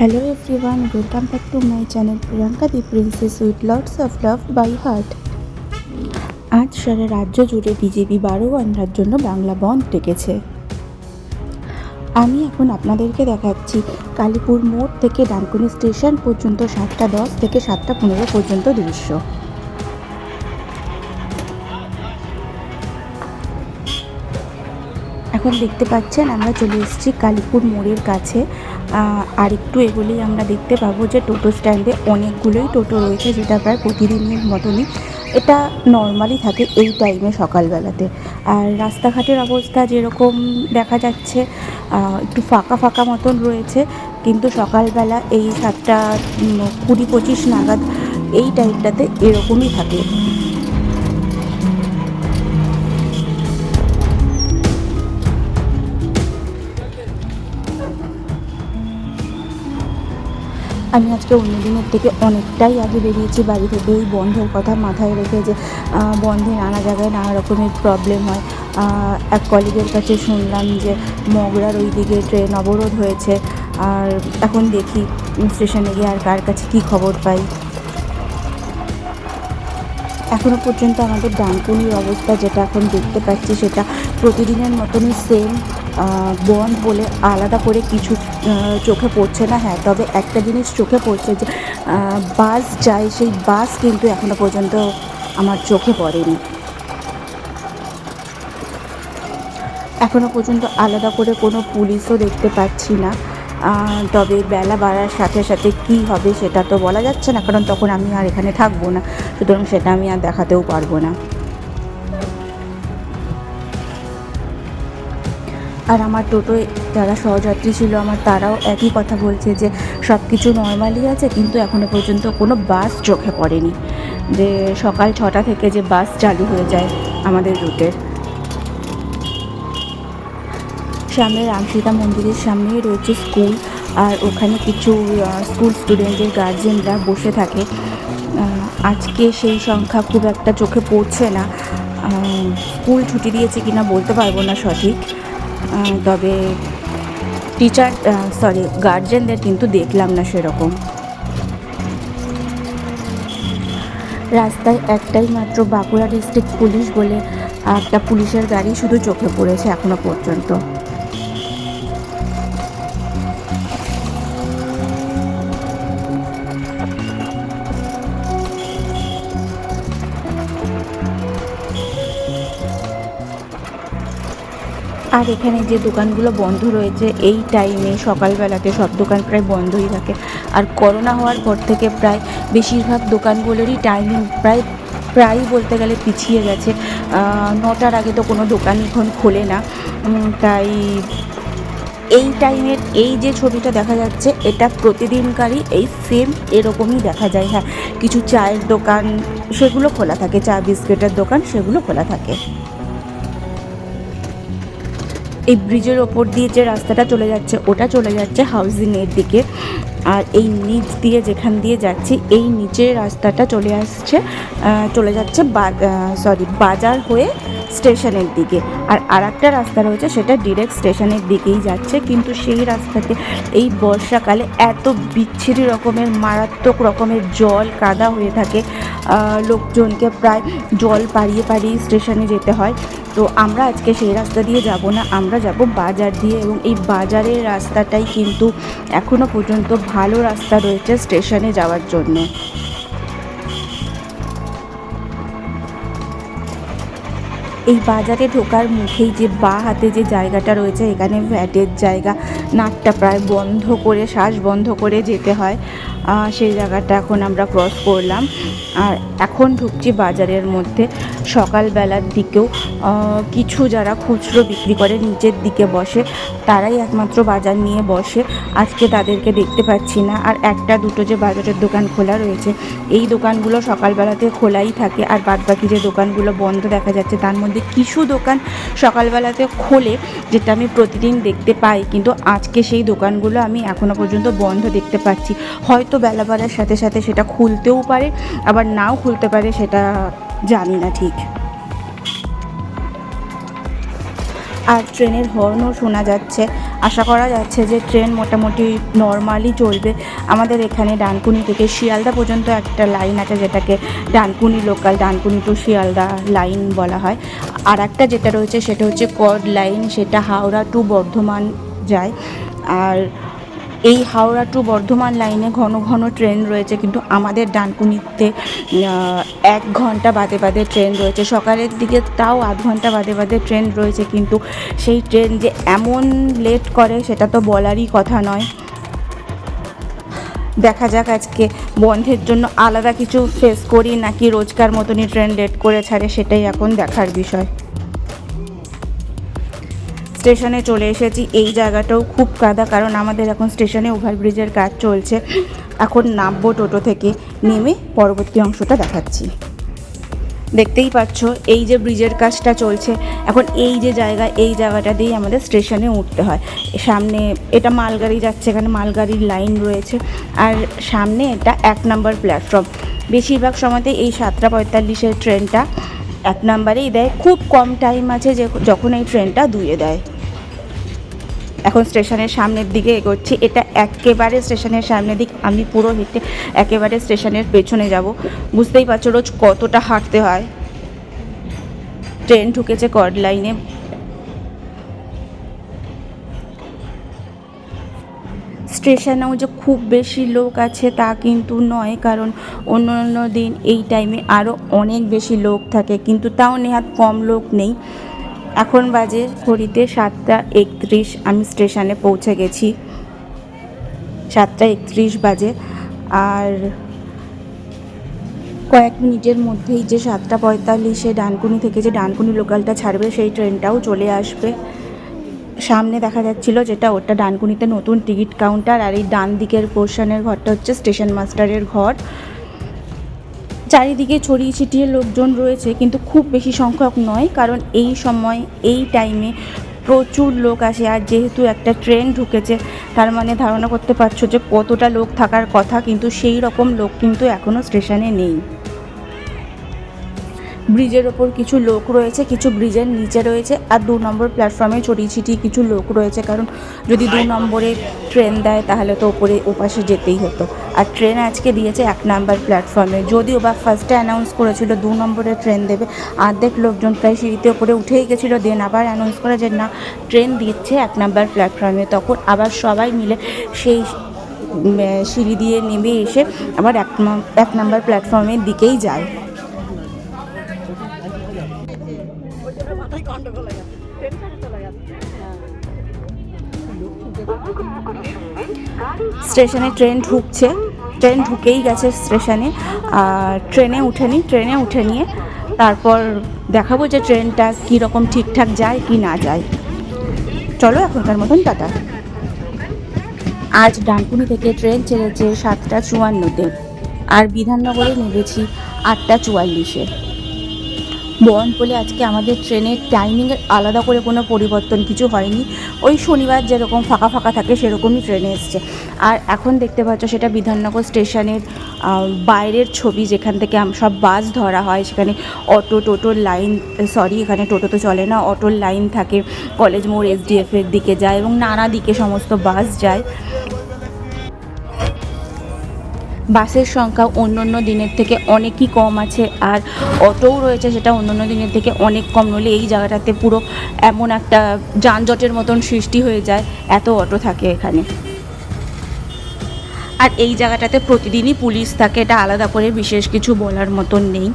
Hello everyone, welcome back to my channel Priyanka the princess with lots of love by heart আজ সারা রাজ্য জুড়ে BJP বারো ঘণ্টার জন্য বাংলা বন্ধ ডেকেছে। আমি এখন আপনাদেরকে দেখাচ্ছি কালীপুর মোড় থেকে ডানকুনি স্টেশন পর্যন্ত সাতটা দশ থেকে সাতটা পনেরো পর্যন্ত দৃশ্য। এখন দেখতে পাচ্ছেন আমরা চলে এসেছি কালীপুর মোড়ের কাছে। আর একটু আমরা দেখতে পাবো যে টোটো স্ট্যান্ডে অনেকগুলোই টোটো রয়েছে, যেটা প্রায় প্রতিদিনের মতনই। এটা নর্মালি থাকে এই টাইমে সকালবেলাতে। আর রাস্তাঘাটের অবস্থা যেরকম দেখা যাচ্ছে একটু ফাঁকা ফাঁকা মতন রয়েছে। কিন্তু সকালবেলা এই সাতটা কুড়ি পঁচিশ নাগাদ এই টাইমটাতে এরকমই থাকে। আমি আজকে অন্য দিনের থেকে অনেকটাই আগে বেরিয়েছি, বাড়ি থেকে এই বন্ধের কথা মাথায় রেখে যে বন্ধে নানা জায়গায় নানা রকমের প্রবলেম হয়। এক কলিগের কাছে শুনলাম যে, মগরার ওই দিকে ট্রেন অবরোধ হয়েছে। আর এখন দেখি স্টেশনে গিয়ে আর কার কাছে কী খবর পাই। এখনও পর্যন্ত আমাদের ডানকুনির অবস্থা যেটা এখন দেখতে পাচ্ছি, সেটা প্রতিদিনের মতনই সেম বন বলে আলাদা করে কিছু চোখে পড়ছে না। হ্যাঁ তবে একটা জিনিস চোখে পড়ছে যে বাস যায়, সেই বাস কিন্তু এখনও পর্যন্ত আমার চোখে পড়েনি। এখনও পর্যন্ত আলাদা করে কোনো পুলিশও দেখতে পাচ্ছি না। তবে বেলা বাড়ার সাথে সাথে কী হবে সেটা তো বলা যাচ্ছে না, কারণ তখন আমি আর এখানে থাকব না। সুতরাং সেটা আমি আর দেখাতেও পারব না। আর আমার টোটোয় যারা সহযাত্রী ছিল আমার, তারাও একই কথা বলছে যে সব কিছু নর্মালি আছে, কিন্তু এখনও পর্যন্ত কোনো বাস চোখে পড়েনি। যে সকাল ছটা থেকে যে বাস চালু হয়ে যায় আমাদের রুটের সামনে রামসীতা মন্দিরের সামনেই রয়েছে স্কুল আর ওখানে কিছু স্কুল স্টুডেন্টের গার্জেনরা বসে থাকে। আজকে সেই সংখ্যা খুব একটা চোখে পড়ছে না। স্কুল ছুটি দিয়েছে কিনা বলতে পারব না সঠিক। তবে টিচার সরি গার্জেনদের কিন্তু দেখলাম না সেরকম। রাস্তায় একটাই মাত্র বাঁকুড়া ডিস্ট্রিক্ট পুলিশ বলে একটা পুলিশের গাড়ি শুধু চোখে পড়েছে এখনও পর্যন্ত। আর এখানে যে দোকানগুলো বন্ধ রয়েছে, এই টাইমে সকালবেলাতে সব দোকান প্রায় বন্ধই থাকে। আর করোনা হওয়ার পর থেকে প্রায় বেশিরভাগ দোকানগুলোরই টাইমিং প্রায়, প্রায়ই বলতে গেলে পিছিয়ে গেছে। নটার আগে তো কোনো দোকান এখন খোলে না। তাই এই টাইমের এই যে ছবিটা দেখা যাচ্ছে, এটা প্রতিদিনকারই এই সেম এরকমই দেখা যায়। হ্যাঁ কিছু চায়ের দোকান, সেগুলো খোলা থাকে। চা, বিস্কিটের দোকান, সেগুলো খোলা থাকে। এই ব্রিজের ওপর দিয়ে যে রাস্তাটা চলে যাচ্ছে ওটা চলে যাচ্ছে হাউজিংয়ের দিকে। আর এই নিচ দিয়ে যেখান দিয়ে যাচ্ছি, এই নিচের রাস্তাটা চলে আসছে চলে যাচ্ছে সরি বাজার হয়ে স্টেশনের দিকে। আর আর একটা রাস্তা রয়েছে, সেটা ডিরেক্ট স্টেশনের দিকেই যাচ্ছে, কিন্তু সেই রাস্তাতে এই বর্ষাকালে এত বিচ্ছিরি রকমের, মারাত্মক রকমের জল কাদা হয়ে থাকে লোকজনকে প্রায় জল পাড়িয়ে পাড়িয়ে স্টেশনে যেতে হয়। তো আমরা আজকে সেই রাস্তা দিয়ে যাব না, আমরা যাব বাজার দিয়ে এবং এই বাজারের রাস্তাটাই কিন্তু এখনও পর্যন্ত ভালো রাস্তা রয়েছে স্টেশনে যাওয়ার জন্য। এই বাজারে ঢোকার মুখেই যে বা হাতে যে জায়গাটা রয়েছে, এখানে ভ্যাটের জায়গা। নাকটা প্রায় বন্ধ করে, শ্বাস বন্ধ করে যেতে হয়। সেই জায়গাটা এখন আমরা ক্রস করলাম। আর এখন ঢুকছি বাজারের মধ্যে। সকালবেলার দিকেও কিছু যারা খুচরো বিক্রি করে নিচের দিকে বসে, তারাই একমাত্র বাজার নিয়ে বসে। আজকে তাদেরকে দেখতে পাচ্ছি না। আর একটা, দুটো যে বাজারের দোকান খোলা রয়েছে, এই দোকানগুলো সকালবেলাতে খোলাই থাকে। আর বাদবাকি যে দোকানগুলো বন্ধ দেখা যাচ্ছে, তার মধ্যে কিছু দোকান সকালবেলাতে খোলে, যেটা আমি প্রতিদিন দেখতে পাই। কিন্তু আজকে সেই দোকানগুলো আমি এখনও পর্যন্ত বন্ধ দেখতে পাচ্ছি। হয়তো বেলা বাড়ার সাথে সাথে সেটা খুলতেও পারে, আবার নাও খুলতে পারে সেটা জানি না ঠিক। আর ট্রেনের হর্নও শোনা যাচ্ছে। আশা করা যাচ্ছে যে ট্রেন মোটামুটি নর্মালি চলবে। আমাদের এখানে ডানকুনি থেকে শিয়ালদা পর্যন্ত একটা লাইন আছে যেটাকে Dankuni local Dankuni to Sealdah line বলা হয়। আর একটা যেটা রয়েছে সেটা হচ্ছে কড লাইন সেটা হাওড়া টু বর্ধমান যায়। আর এই হাওড়া টু বর্ধমান লাইনে ঘন ঘন ট্রেন রয়েছে, কিন্তু আমাদের ডানকুনিতে এক ঘণ্টা বাদে বাদে ট্রেন রয়েছে। সকালের দিকে তাও আধ ঘণ্টা বাদে বাদে ট্রেন রয়েছে, কিন্তু সেই ট্রেন যে এমন লেট করে সেটা তো বলারই কথা নয়। দেখা যাক আজকে বন্ধের জন্য আলাদা কিছু ফেস করি নাকি রোজকার মতনই ট্রেন লেট করে ছাড়ে, সেটাই এখন দেখার বিষয়। স্টেশনে চলে এসেছি। এই জায়গাটাও খুব কাদা, কারণ আমাদের এখন স্টেশনে ওভারব্রিজের কাজ চলছে। এখন নামবো টোটো থেকে, নেমে পরবর্তী অংশটা দেখাচ্ছি। দেখতেই পাচ্ছ, এই যে ব্রিজের কাজটা চলছে। এখন এই যে জায়গা, এই জায়গাটা দিয়েই আমাদের স্টেশনে উঠতে হয়। সামনে, এটা মালগাড়ি যাচ্ছে, এখানে মালগাড়ির লাইন রয়েছে। আর সামনে এটা এক নম্বর প্ল্যাটফর্ম। বেশিরভাগ সময়তে এই সাতটা পঁয়তাল্লিশের ট্রেনটা এক নম্বরেই দেয়। খুব কম টাইম আছে যে, যখন এই ট্রেনটা দুয়ে দেয়। এখন স্টেশনের সামনের দিকে এগোচ্ছি। এটা একেবারে স্টেশনের সামনের দিক। আমি পুরো হেঁটে একেবারে স্টেশনের পেছনে যাব। বুঝতেই পারছ রোজ কতটা হাঁটতে হয়। ট্রেন ঢুকেছে কর্ড লাইনে। স্টেশনেও যে খুব বেশি লোক আছে তা কিন্তু নয়, কারণ অন্য অন্য দিন এই টাইমে আরও অনেক বেশি লোক থাকে, কিন্তু তাও নেহাত কম লোক নেই। এখন বাজে ঘড়িতে সাতটা একত্রিশ, আমি স্টেশনে পৌঁছে গেছি। সাতটা একত্রিশ বাজে। আর কয়েক মিনিটের মধ্যেই যে সাতটা পঁয়তাল্লিশে ডানকুনি থেকে যে ডানকুনি লোকালটা ছাড়বে, সেই ট্রেনটাও চলে আসবে। সামনে দেখা যাচ্ছিল যেটা, ওটা ডানকুনিতে নতুন টিকিট কাউন্টার, আর এই ডান দিকের পোর্শনের ঘরটা হচ্ছে স্টেশন মাস্টারের ঘর। চারিদিকে ছড়িয়ে ছিটিয়ে লোকজন রয়েছে, কিন্তু খুব বেশি সংখ্যক নয়, কারণ এই সময়, এই টাইমে প্রচুর লোক আসে। আর যেহেতু একটা ট্রেন ঢুকেছে, তার মানে ধারণা করতে পারছ যে কতটা লোক থাকার কথা, কিন্তু সেই রকম লোক কিন্তু এখনও স্টেশনে নেই। ব্রিজের ওপর কিছু লোক রয়েছে, কিছু ব্রিজের নিচে রয়েছে আর দু নম্বর প্ল্যাটফর্মে ছড়িয়ে ছিটিয়ে কিছু লোক রয়েছে। কারণ যদি দু নম্বরে ট্রেন দেয়, তাহলে তো ওপরে, ওপাশে যেতেই হতো। আর ট্রেন আজকে দিয়েছে এক নাম্বার প্ল্যাটফর্মে যদিও বা ফার্স্টে অ্যানাউন্স করেছিল দু নম্বরে ট্রেন দেবে অর্ধেক লোকজন প্রায় সিঁড়িতে ওপরে উঠেই গেছিল দেন আবার অ্যানাউন্স করে যে না ট্রেন দিচ্ছে এক নাম্বার প্ল্যাটফর্মে তখন আবার সবাই মিলে সেই সিঁড়ি দিয়ে নেমে এসে আবার এক এক নাম্বার প্ল্যাটফর্মের দিকেই যায়। স্টেশনে ট্রেন ঢুকছে। ট্রেন ঢুকেই গেছে স্টেশনে। আর ট্রেনে উঠেনি, ট্রেনে উঠে নিয়ে তারপর দেখাবো যে ট্রেনটা কীরকম ঠিকঠাক যায় কি না যায়। চলো এখনকার মতন টাটা। আজ ডানকুনি থেকে ট্রেন ছেড়েছে সাতটা চুয়ান্নতে। আর বিধাননগরে নেমেছি আটটা চুয়াল্লিশে। বলে আজকে আমাদের ট্রেনের টাইমিংয়ের আলাদা করে কোনো পরিবর্তন কিছু হয়নি। ওই শনিবার যেরকম ফাঁকা ফাঁকা থাকে সেরকমই ট্রেনে এসছে। আর এখন দেখতে পাচ্ছ সেটা বিধাননগর স্টেশনের বাইরের ছবি যেখান থেকে সব বাস ধরা হয়। সেখানে অটো, টোটোর লাইন সরি এখানে টোটো তো চলে না, অটোর লাইন থাকে। কলেজ মোড় এসডিএফের দিকে যায় এবং নানা দিকে সমস্ত বাস যায়। বাসের সংখ্যা অন্য অন্য দিনের থেকে অনেকই কম আছে আর অটোও রয়েছে সেটা অন্য অন্য দিনের থেকে অনেক কম। নলে এই জায়গাটাতে পুরো এমন একটা যানজটের মতন সৃষ্টি হয়ে যায়, এত অটো থাকে এখানে। আর এই জায়গাটাতে প্রতিদিনই পুলিশ থাকে, এটা আলাদা করে বিশেষ কিছু বলার মতন নেই।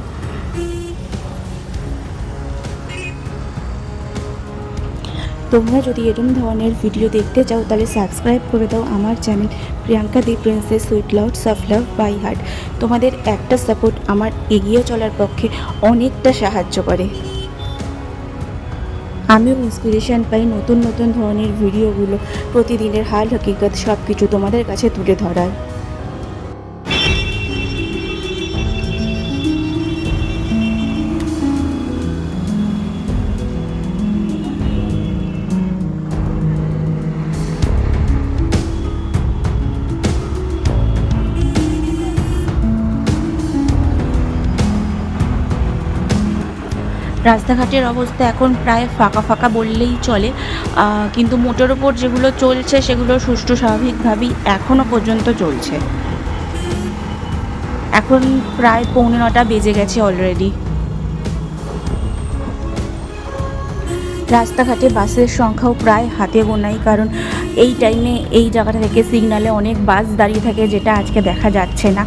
তোমরা যদি এরকম ধরনের ভিডিও দেখতে চাও, তাহলে সাবস্ক্রাইব করে দাও আমার channel Priyanka the princess sweet loud soft love by heart তোমাদের একটা সাপোর্ট আমার এগিয়ে চলার পক্ষে অনেকটা সাহায্য করে। আমিও ইন্সপিরেশন পাই নতুন নতুন ধরনের ভিডিওগুলো প্রতিদিনের হাল হকিকত সব কিছু তোমাদের কাছে তুলে ধরার। রাস্তাঘাটের অবস্থা এখন প্রায় ফাঁকা ফাঁকা বললেই চলে। কিন্তু মোটর ওপর যেগুলো চলছে সেগুলো সুষ্ঠু স্বাভাবিকভাবেই এখনও পর্যন্ত চলছে। এখন প্রায় পৌনে নটা বেজে গেছে অলরেডি রাস্তাঘাটে বাসের সংখ্যাও প্রায় হাতে গোনাই, কারণ এই টাইমে এই জায়গাটা থেকে সিগনালে অনেক বাস দাঁড়িয়ে থাকে যেটা আজকে দেখা যাচ্ছে না।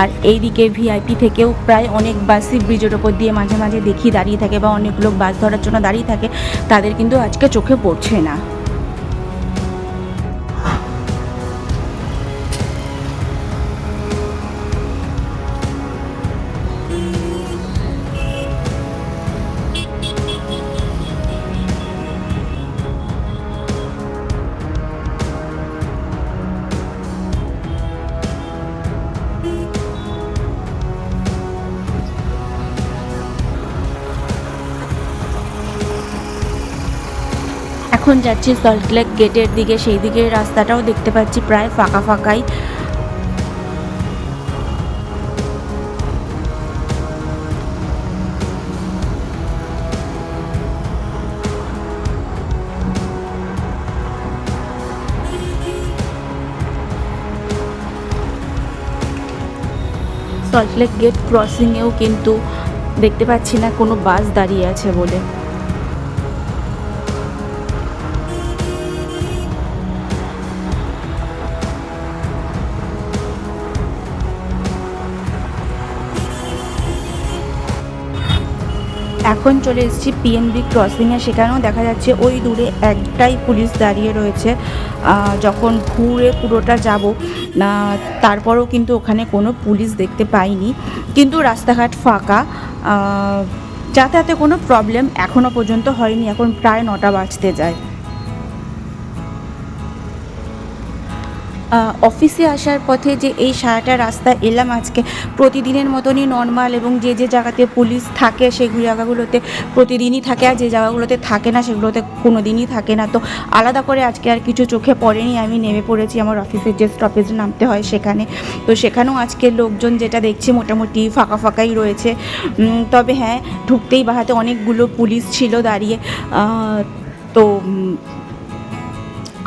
আর এইদিকে ভিআইপি থেকেও প্রায় অনেক বাসই ব্রিজের ওপর দিয়ে মাঝে মাঝে দেখি দাঁড়িয়ে থাকে বা অনেক লোক বাস ধরার জন্য দাঁড়িয়ে থাকে, তাদের কিন্তু আজকে চোখে পড়ছে না। এখন যাচ্ছি সল্টলেক গেটের দিকে, সেই দিকে রাস্তাটাও দেখতে পাচ্ছি প্রায় ফাঁকা ফাঁকাই। সল্টলেক গেট ক্রসিংয়েও কিন্তু দেখতে পাচ্ছি না কোনো বাস দাঁড়িয়ে আছে বলে। এখন চলে এসেছি পিএনবি ক্রসিংয়ে সেখানেও দেখা যাচ্ছে ওই দূরে একটাই পুলিশ দাঁড়িয়ে রয়েছে। যখন ঘুরে পুরোটা যাব তারপরেও কিন্তু ওখানে কোনো পুলিশ দেখতে পাইনি। কিন্তু রাস্তাঘাট ফাঁকা যাতায়াতে কোনো প্রবলেম এখনও পর্যন্ত হয়নি। এখন প্রায় নটা বাজতে যায়। অফিসে আসার পথে যে এই সারাটা রাস্তা এলাম আজকে, প্রতিদিনের মতনই নর্মাল এবং যে যে জায়গাতে পুলিশ থাকে সেই জায়গাগুলোতে প্রতিদিনই থাকে আর যে জায়গাগুলোতে থাকে না সেগুলোতে কোনো দিনই থাকে না। তো আলাদা করে আজকে আর কিছু চোখে পড়েনি, আমি নেমে পড়েছি আমার অফিসের যে স্টপেজ নামতে হয় সেখানে। তো সেখানেও আজকে লোকজন যেটা দেখছি মোটামুটি ফাঁকা ফাঁকাই রয়েছে। তবে হ্যাঁ ঢুকতেই বাহাতে অনেকগুলো পুলিশ ছিল দাঁড়িয়ে। তো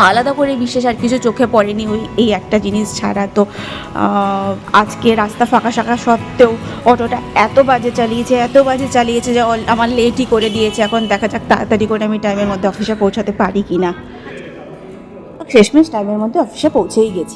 আলাদা করে বিশেষ আর কিছু চোখে পড়েনি ওই, এই একটা জিনিস ছাড়া। তো আজকে রাস্তা ফাঁকা শাঁকা সত্ত্বেও অটোটা এত বাজে চালিয়েছে, এত বাজে চালিয়েছে যে আমার লেটই করে দিয়েছে। এখন দেখা যাক তাড়াতাড়ি করে আমি টাইমের মধ্যে অফিসে পৌঁছাতে পারি কি না শেষমেশ টাইমের মধ্যে অফিসে পৌঁছেই গেছি।